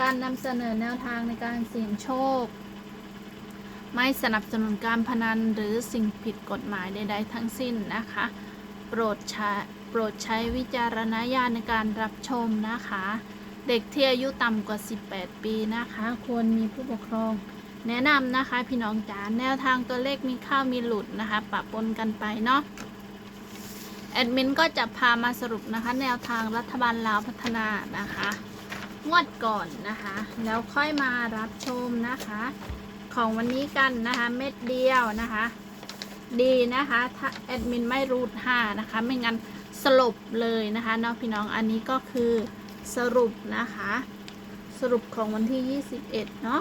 การนำเสนอแนวทางในการเสี่ยงโชค ไม่สนับสนุนการพนันหรือสิ่งผิดกฎหมายใด ๆ ทั้งสิ้นนะคะ โปรดใช้โปรดใช้วิจารณญาณในการรับชมนะคะ เด็กที่อายุต่ำกว่า 18 ปีนะคะ ควรมีผู้ปกครอง แนะนำนะคะพี่น้องจ๋าแนวทางตัวเลขมีข้าวมีหลุดนะคะปะปนกันไปเนาะแอดมินก็จะพามาสรุปนะคะ แนวทางรัฐบาลลาวพัฒนานะคะ งวดก่อนนะคะ แล้วค่อยมารับชมนะคะ ของวันนี้กันนะคะ เม็ดเดียวนะคะ ดีนะคะ ถ้าแอดมินไม่รูดห้านะคะ ไม่งั้นสรุปเลยนะคะเนาะพี่น้องอันนี้ก็คือสรุปนะคะ สรุปของวันที่ 21 เนาะ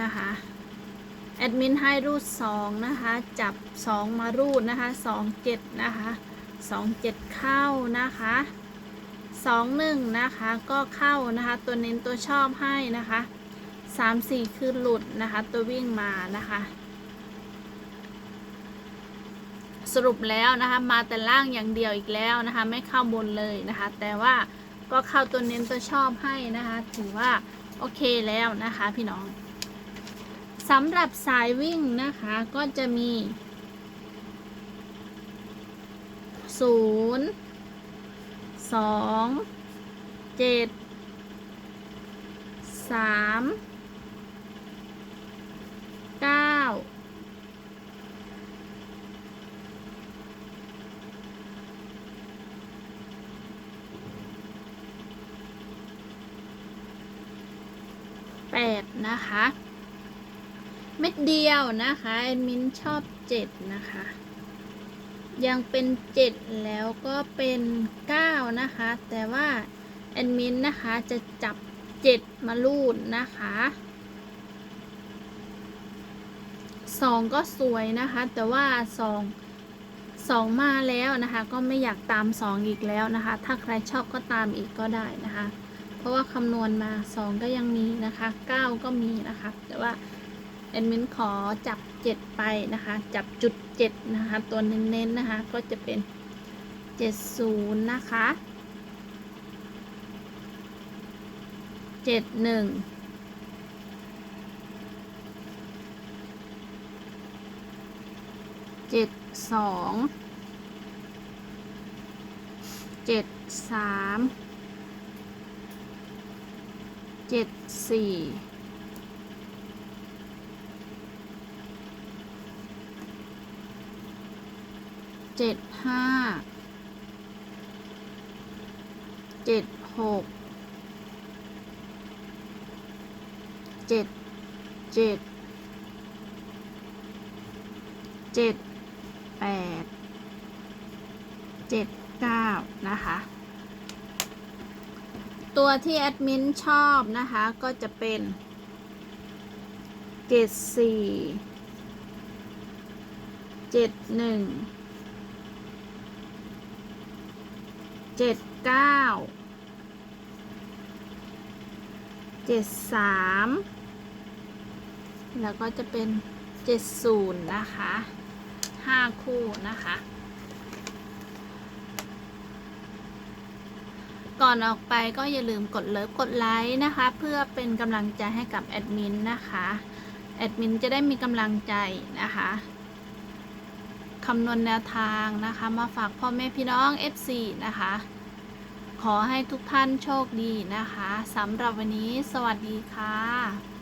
นะคะแอดมินให้รูด2นะคะ จับ 2 มารูดนะคะ 2 7 นะคะ 2 7 เข้านะคะ สองหนึ่งนะคะก็เข้านะคะตัวเน้นตัวชอบให้นะคะสามสี่คือหลุดนะคะ ตัววิ่งมานะคะ สรุปแล้วนะคะมาแต่ล่างอย่างเดียวอีกแล้วนะคะ ไม่เข้าบนเลยนะคะ แต่ว่าก็เข้าตัวเน้นตัวชอบให้นะคะ ถือว่าโอเคแล้วนะคะพี่น้องสำหรับสายวิ่งนะคะก็จะมีศูนย์ สองเจ็ดสามเก้าแปดนะคะ เม็ดเดียวนะคะแอดมินชอบเจ็ดนะคะ ยังเป็น 7 แล้วก็เป็น 9 นะคะ แต่ว่าแอดมินนะคะจะจับ 7 มาลูดนะคะ2ก็สวยนะคะ แต่ว่า 2 2 มาแล้วนะคะ ก็ไม่อยากตาม 2 อีกแล้วนะคะ ถ้าใครชอบก็ตามอีกก็ได้นะคะ เพราะว่าคำนวณมา 2 ก็ยังมีนะคะ 9 ก็มีนะคะ แต่ว่า แอดมินขอจับ7ไปนะคะ จับจุด7นะคะ ตัวเน้นๆนะคะ ก็จะเป็น70นะคะ71 72 73 74 เจ็ดห้าเจ็ดหกเจ็ดเจ็ดเจ็ดแปดเจ็ดเก้านะคะ ตัวที่แอดมินชอบนะคะ ก็จะเป็นเจ็ดสี่เจ็ดหนึ่ง เจ็ดเก้าเจ็ดสามแล้วก็จะเป็นเจ็ดศูนย์นะคะห้าคู่นะคะก่อนออกไปก็อย่าลืมกดเลิฟกดไลค์นะคะ เพื่อเป็นกำลังใจให้กับแอดมินนะคะ แอดมินจะได้มีกำลังใจนะคะ คำนวณแนวทางนะคะ มาฝากพ่อแม่พี่น้อง FC นะคะ ขอให้ทุกท่านโชคดีนะคะสำหรับวันนี้ สวัสดีค่ะ